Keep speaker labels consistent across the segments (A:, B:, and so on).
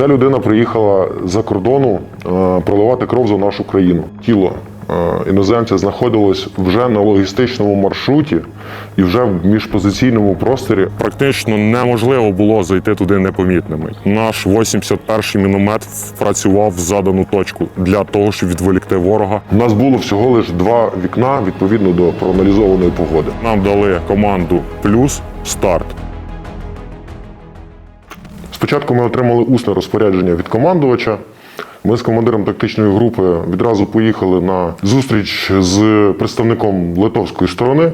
A: Ця людина приїхала за кордону е, проливати кров за нашу країну. Тіло е, іноземця знаходилось вже на логістичному маршруті і вже в міжпозиційному просторі.
B: Практично неможливо було зайти туди непомітними. Наш 81-й міномет працював в задану точку для того, щоб відволікти ворога.
A: У нас було всього лише два вікна відповідно до проаналізованої погоди.
B: Нам дали команду плюс старт.
A: Спочатку ми отримали усне розпорядження від командувача. Ми з командиром тактичної групи відразу поїхали на зустріч з представником литовської сторони.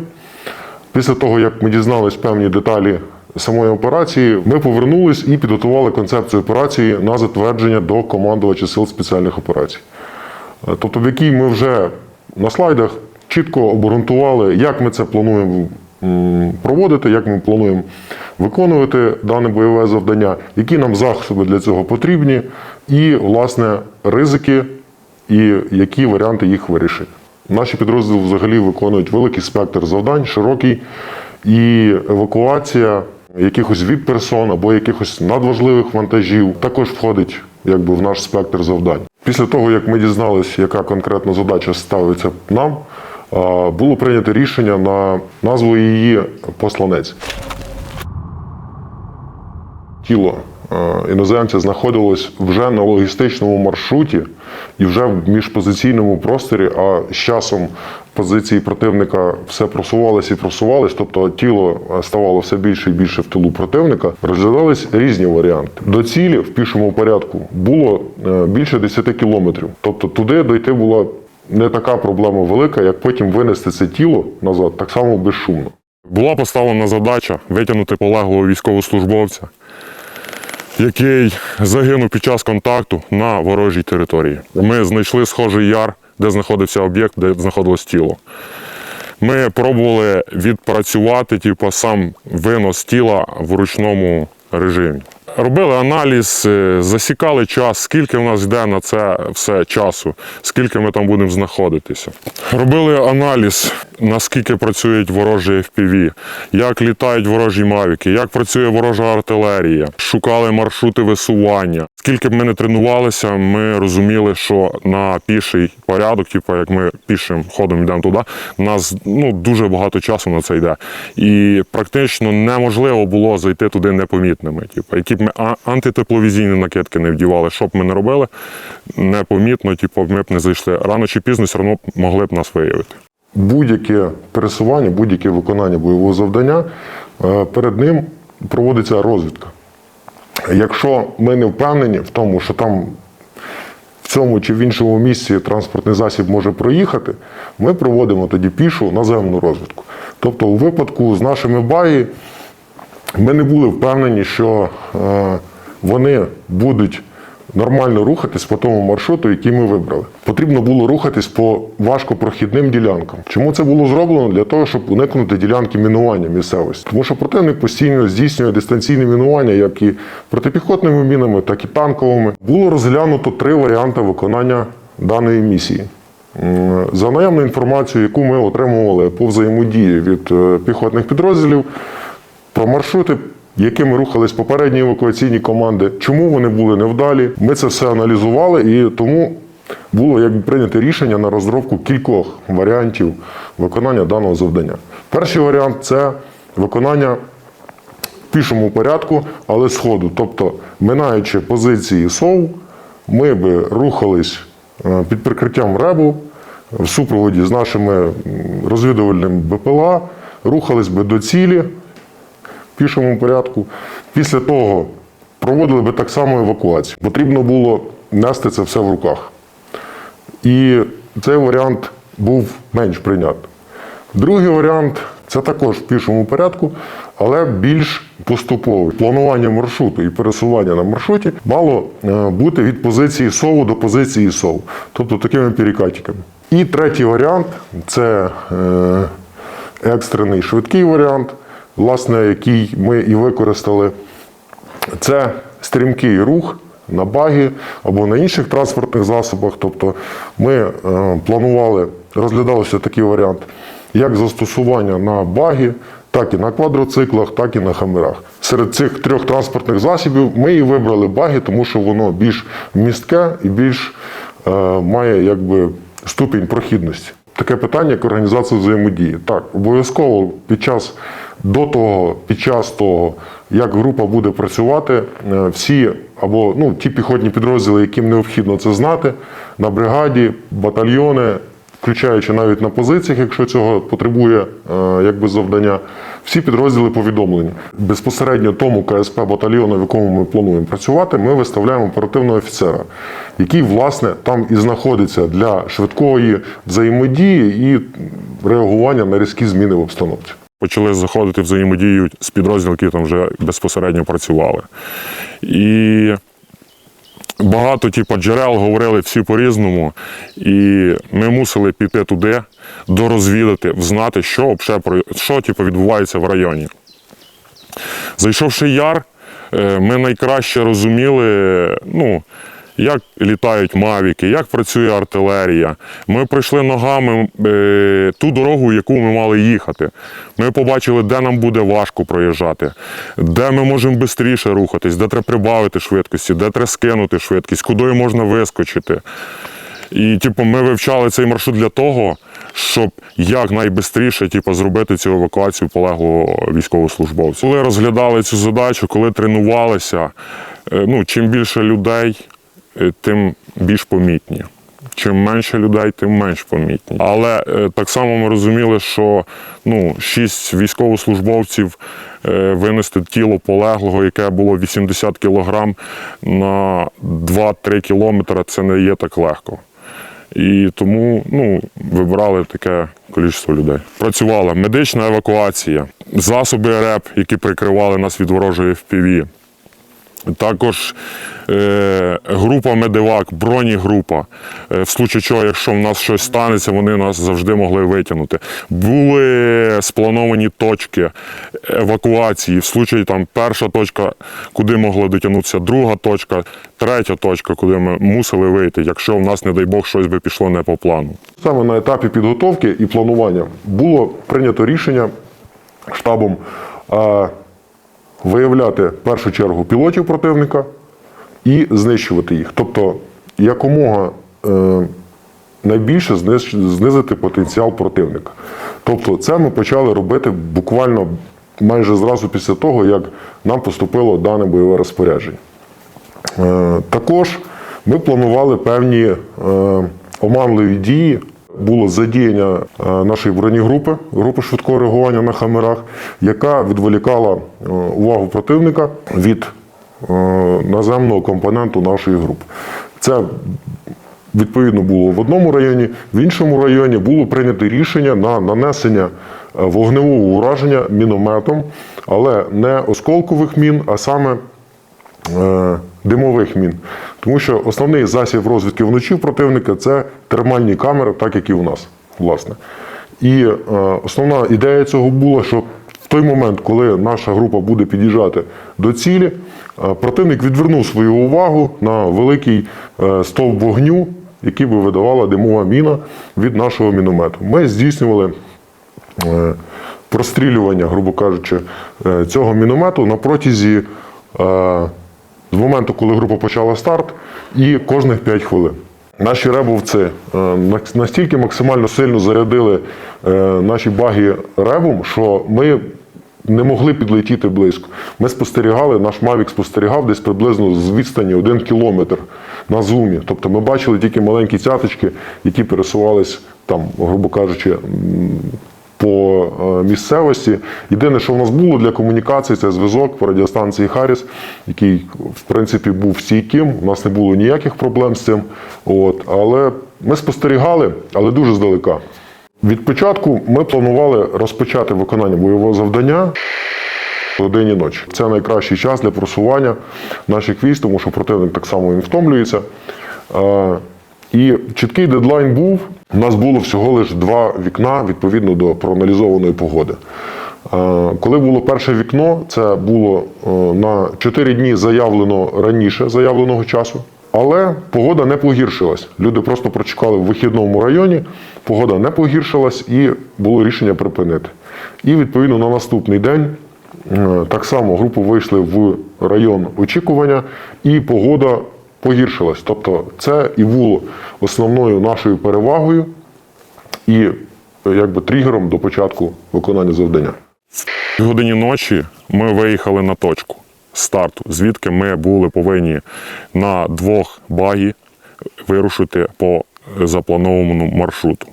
A: Після того, як ми дізналися певні деталі самої операції, ми повернулись і підготували концепцію операції на затвердження до командувача сил спеціальних операцій. Тобто, в якій ми вже на слайдах чітко обґрунтували, як ми це плануємо проводити, як ми плануємо виконувати дане бойове завдання, які нам засоби для цього потрібні, і, власне, ризики, і які варіанти їх вирішити. Наші підрозділи взагалі виконують великий спектр завдань, широкий, і евакуація якихось від персон або якихось надважливих вантажів також входить якби, в наш спектр завдань. Після того, як ми дізналися, яка конкретна задача ставиться нам, було прийнято рішення на назву її посланець. Тіло іноземця знаходилось вже на логістичному маршруті і вже в міжпозиційному просторі, а з часом позиції противника все просувалися і просувались, тобто тіло ставало все більше і більше в тилу противника. Розглядались різні варіанти. До цілі в пішому порядку було е, більше 10 кілометрів. Тобто туди дойти була не така проблема велика, як потім винести це тіло назад, так само безшумно.
B: Була поставлена задача витягнути полеглого військовослужбовця, який загинув під час контакту на ворожій території. Ми знайшли схожий яр, де знаходився об'єкт, де знаходилось тіло. Ми пробували відпрацювати типу, сам винос тіла в ручному режимі. Робили аналіз, е, засікали час, скільки в нас йде на це все часу, скільки ми там будемо знаходитися. Робили аналіз, наскільки працюють ворожі FPV, як літають ворожі мавіки, як працює ворожа артилерія. Шукали маршрути висування. Скільки б ми не тренувалися, ми розуміли, що на піший порядок, типу як ми пішим ходом йдемо туди, у нас ну, дуже багато часу на це йде. І практично неможливо було зайти туди непомітними. Типу, які б ми антитепловізійні накидки не вдівали, що б ми не робили, непомітно, типу, ми б не зайшли. Рано чи пізно все одно могли б нас виявити.
A: будь-яке пересування, будь-яке виконання бойового завдання, е, перед ним проводиться розвідка. Якщо ми не впевнені в тому, що там в цьому чи в іншому місці транспортний засіб може проїхати, ми проводимо тоді пішу наземну розвідку. Тобто, у випадку з нашими баї ми не були впевнені, що е, вони будуть нормально рухатись по тому маршруту, який ми вибрали. Потрібно було рухатись по важкопрохідним ділянкам. Чому це було зроблено? Для того, щоб уникнути ділянки мінування місцевості. Тому що противник постійно здійснює дистанційне мінування, як і протипіхотними мінами, так і танковими. Було розглянуто три варіанти виконання даної місії. За наявною інформацією, яку ми отримували по взаємодії від е, піхотних підрозділів, про маршрути, якими рухались попередні евакуаційні команди, чому вони були невдалі. Ми це все аналізували і тому було якби прийнято рішення на розробку кількох варіантів виконання даного завдання. Перший варіант це виконання в пішому порядку, але сходу. Тобто, минаючи позиції СОВ, ми би рухались е, під прикриттям РЕБу в супроводі з нашими м, розвідувальним БПЛА, рухались би до цілі в пішому порядку. Після того проводили би так само евакуацію. Потрібно було нести це все в руках. І цей варіант був менш прийнятний. Другий варіант це також в пішому порядку, але більш поступовий. Планування маршруту і пересування на маршруті мало е, бути від позиції СОВу до позиції СОВ, тобто такими перекатиками. І третій варіант це е, екстрений швидкий варіант, власне, який ми і використали. Це стрімкий рух на багі або на інших транспортних засобах. Тобто ми е, планували, розглядалося такий варіант, як застосування на багі, так і на квадроциклах, так і на хамерах. Серед цих трьох транспортних засобів ми і вибрали баги, тому що воно більш містке і більш е, має якби ступінь прохідності. Таке питання, як організація взаємодії. Так, обов'язково під час до того, під час того, як група буде працювати, е, всі або ну, ті піхотні підрозділи, яким необхідно це знати, на бригаді, батальйони, включаючи навіть на позиціях, якщо цього потребує е, якби завдання, всі підрозділи повідомлені. Безпосередньо тому КСП батальйону, в якому ми плануємо працювати, ми виставляємо оперативного офіцера, який власне там і знаходиться для швидкої взаємодії і реагування на різкі зміни в обстановці.
B: Почали заходити взаємодію з підрозділами, які там вже безпосередньо працювали. І багато типу, джерел говорили всі по-різному. І ми мусили піти туди, дорозвідати, взнати, що, що типу, відбувається в районі. Зайшовши яр, е, ми найкраще розуміли, ну, як літають мавіки, як працює артилерія. Ми пройшли ногами е, ту дорогу, яку ми мали їхати. Ми побачили, де нам буде важко проїжджати, де ми можемо швидше рухатись, де треба прибавити швидкості, де треба скинути швидкість, куди можна вискочити. І типу, ми вивчали цей маршрут для того, щоб якнайбистріше типу, зробити цю евакуацію полеглого військовослужбовця. Коли розглядали цю задачу, коли тренувалися, е, ну, чим більше людей, тим більш помітні. Чим менше людей, тим менш помітні. Але е, так само ми розуміли, що ну, шість військовослужбовців е, винести тіло полеглого, яке було 80 кілограм на 2-3 кілометри, це не є так легко. І тому ну, вибирали таке кількість людей. Працювала медична евакуація, засоби РЕП, які прикривали нас від ворожої FPV. Також е, група медивак, бронігрупа. Е, в случаю чого, якщо в нас щось станеться, вони нас завжди могли витягнути. Були сплановані точки евакуації. В случаї там перша точка, куди могла дотягнутися, друга точка, третя точка, куди ми мусили вийти, якщо в нас, не дай Бог, щось би пішло не по плану.
A: Саме на етапі підготовки і планування було прийнято рішення штабом е, виявляти в першу чергу пілотів противника і знищувати їх. Тобто якомога е, найбільше знизити потенціал противника. Тобто, це ми почали робити буквально майже зразу після того, як нам поступило дане бойове розпорядження. Е, Також ми планували певні е, оманливі дії. Було задіяння е, нашої бронегрупи, групи швидкого реагування на хамерах, яка відволікала е, увагу противника від е, наземного компоненту нашої групи. Це відповідно було в одному районі, в іншому районі було прийнято рішення на нанесення вогневого ураження мінометом, але не осколкових мін, а саме димових мін. Тому що основний засіб розвідки вночі в противника це термальні камери, так як і у нас, власне. І е, основна ідея цього була, що в той момент, коли наша група буде під'їжджати до цілі, е, противник відвернув свою увагу на великий е, стовп вогню, який би видавала димова міна від нашого міномету. Ми здійснювали е, прострілювання, грубо кажучи, е, цього міномету на протязі е, з моменту, коли група почала старт, і кожних 5 хвилин. Наші ребовці е, настільки максимально сильно зарядили е, наші баги ребом, що ми не могли підлетіти близько. Ми спостерігали, наш Мавік спостерігав десь приблизно з відстані 1 кілометр на зумі. Тобто ми бачили тільки маленькі цяточки, які пересувались там, грубо кажучи, по е, місцевості. Єдине, що в нас було для комунікації, це зв'язок по радіостанції Харріс, який в принципі був стійким. У нас не було ніяких проблем з цим. От, але ми спостерігали, але дуже здалека. Від початку ми планували розпочати виконання бойового завдання годині ночі. Це найкращий час для просування наших військ, тому що противник так само він втомлюється. І чіткий дедлайн був. У нас було всього лише два вікна відповідно до проаналізованої погоди. Е, Коли було перше вікно, це було е, на 4 дні заявлено раніше заявленого часу. Але погода не погіршилась. Люди просто прочекали в вихідному районі, погода не погіршилась і було рішення припинити. І відповідно на наступний день Е, Так само групи вийшли в район очікування, і погода погіршилась. Тобто, це і було основною нашою перевагою і е, якби тригером до початку виконання завдання.
B: В годині ночі ми виїхали на точку старту, звідки ми були повинні на двох багі вирушити по запланованому маршруту.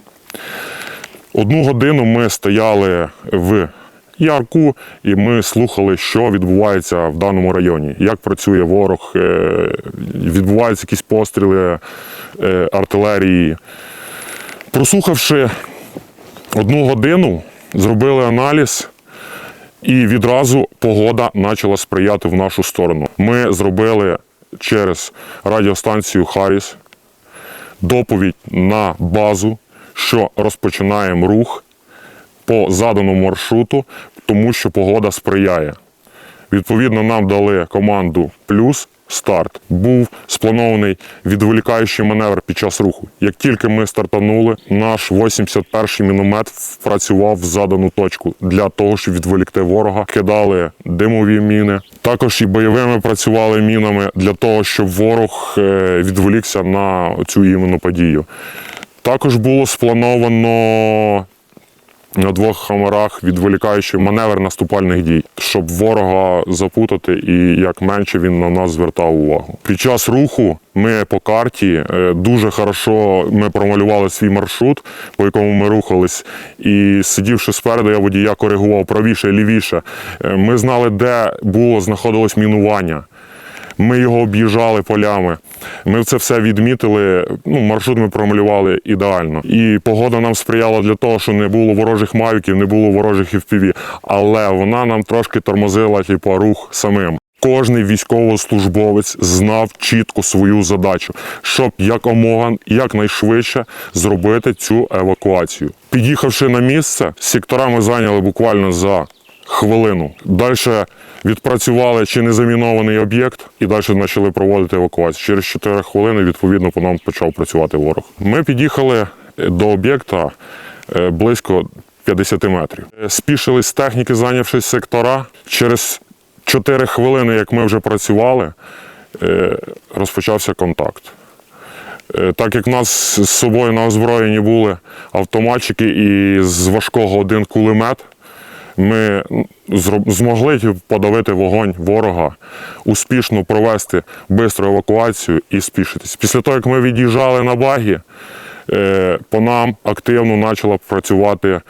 B: Одну годину ми стояли в ярку і ми слухали, що відбувається в даному районі, як працює ворог, е, відбуваються якісь постріли е, артилерії. Прослухавши одну годину, зробили аналіз. І відразу погода почала сприяти в нашу сторону. Ми зробили через радіостанцію Харіс доповідь на базу, що розпочинаємо рух по заданому маршруту, тому що погода сприяє. Відповідно, нам дали команду плюс старт. Був спланований відволікаючий маневр під час руху. Як тільки ми стартанули, наш 81-й міномет працював в задану точку для того, щоб відволікти ворога, кидали димові міни. Також і бойовими працювали мінами для того, щоб ворог е, відволікся на цю іменно подію. Також було сплановано на двох хамерах відволікаючи маневр наступальних дій, щоб ворога запутати і як менше він на нас звертав увагу. Під час руху ми по карті е, дуже хорошо ми промалювали свій маршрут, по якому ми рухались, і сидівши спереду, я водія коригував правіше, лівіше. Е, Ми знали, де було знаходилось мінування. Ми його об'їжджали полями. Ми це все відмітили. Ну, маршрут ми промалювали ідеально. І погода нам сприяла для того, що не було ворожих мавіків, не було ворожих FPV. Але вона нам трошки тормозила, типу, рух самим. Кожний військовослужбовець знав чітко свою задачу, щоб якомога якнайшвидше зробити цю евакуацію. Під'їхавши на місце, сектора ми зайняли буквально за хвилину. Далі відпрацювали чи не замінований об'єкт, і далі почали проводити евакуацію. Через 4 хвилини, відповідно, по нам почав працювати ворог. Ми під'їхали до об'єкта е, близько 50 метрів. Е, Спішились з техніки, зайнявшись сектора. Через 4 хвилини, як ми вже працювали, е, розпочався контакт. Е, Так як нас з собою на озброєнні були автоматчики і з важкого один кулемет, ми змогли подавити вогонь ворога, успішно провести швидку евакуацію і спішитись. Після того, як ми від'їжджали на багі, е, по нам активно почала працювати е,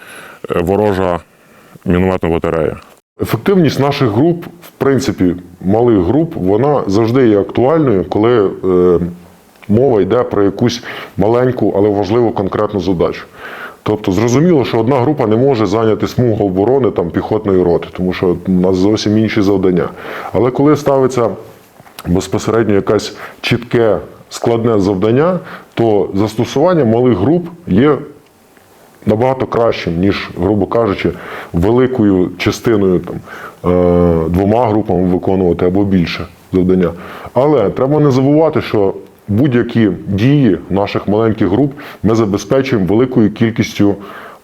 B: ворожа мінометна батарея.
A: Ефективність наших груп, в принципі, малих груп, вона завжди є актуальною, коли е, мова йде про якусь маленьку, але важливу конкретну задачу. Тобто зрозуміло, що одна група не може зайняти смугу оборони там, піхотної роти, тому що у нас зовсім інші завдання. Але коли ставиться безпосередньо якесь чітке складне завдання, то застосування малих груп є набагато кращим, ніж, грубо кажучи, великою частиною там, е, двома групами виконувати або більше завдання. Але треба не забувати, що будь-які дії наших маленьких груп ми забезпечуємо великою кількістю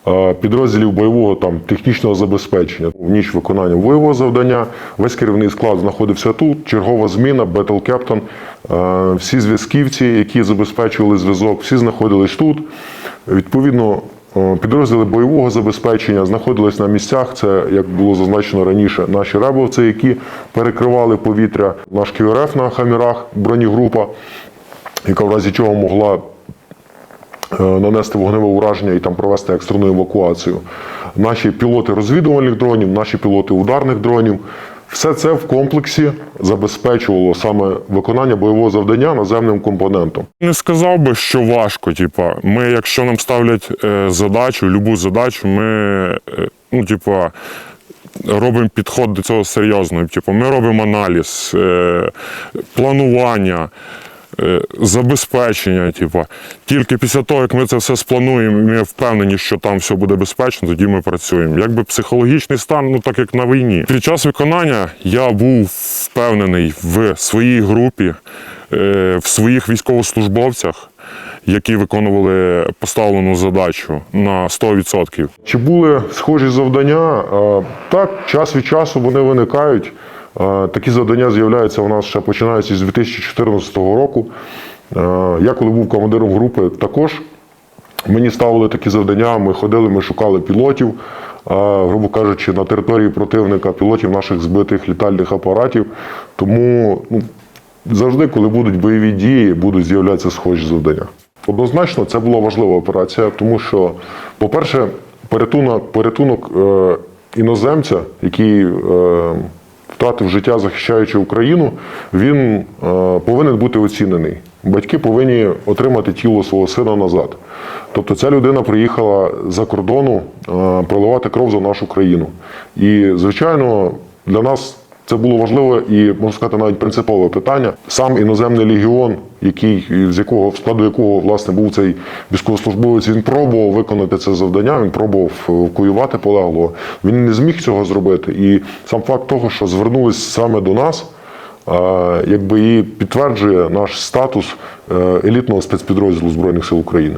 A: е, підрозділів бойового там, технічного забезпечення. В ніч виконання бойового завдання весь керівний склад знаходився тут, чергова зміна, Captain, е, всі зв'язківці, які забезпечували зв'язок, всі знаходились тут. Відповідно, е, підрозділи бойового забезпечення знаходились на місцях. Це, як було зазначено раніше, наші ребовці, які перекривали повітря, наш КРФ на хамірах, бронегрупа, яка в разі чого могла е, нанести вогневе ураження і там провести екстрену евакуацію. Наші пілоти розвідувальних дронів, наші пілоти ударних дронів. Все це в комплексі забезпечувало саме виконання бойового завдання наземним компонентом.
B: Не сказав би, що важко. Типа, ми, якщо нам ставлять е, задачу, любу задачу, ми е, ну, типа, робимо підход до цього серйозно. Типу, ми робимо аналіз, планування. Е, Забезпечення, типу. тільки після того, як ми це все сплануємо, ми впевнені, що там все буде безпечно, тоді ми працюємо. Якби психологічний стан, ну так як на війні. Під час виконання я був впевнений в своїй групі, е, в своїх військовослужбовцях, які виконували поставлену задачу на 100%.
A: Чи були схожі завдання? Е, Так, час від часу вони виникають. Е, Такі завдання з'являються у нас ще починаючи з 2014 року. Е, Я коли був командиром групи, також мені ставили такі завдання. Ми ходили, ми шукали пілотів, е, грубо кажучи, на території противника, пілотів наших збитих літальних апаратів. Тому ну, завжди, коли будуть бойові дії, будуть з'являтися схожі завдання. Однозначно, це була важлива операція, тому що, по-перше, порятунок, порятунок е, іноземця, який е, втратив життя, захищаючи Україну, він е, повинен бути оцінений. Батьки повинні отримати тіло свого сина назад. Тобто ця людина приїхала за кордону е, проливати кров за нашу країну. І, звичайно, для нас це було важливе і можна сказати навіть принципове питання. Сам іноземний легіон, який з якого в складу якого власне був цей військовослужбовець, він пробував виконати це завдання. Він пробував евакуювати полеглого. Він не зміг цього зробити. І сам факт того, що звернулись саме до нас, е, якби і підтверджує наш статус е, елітного спецпідрозділу збройних сил України.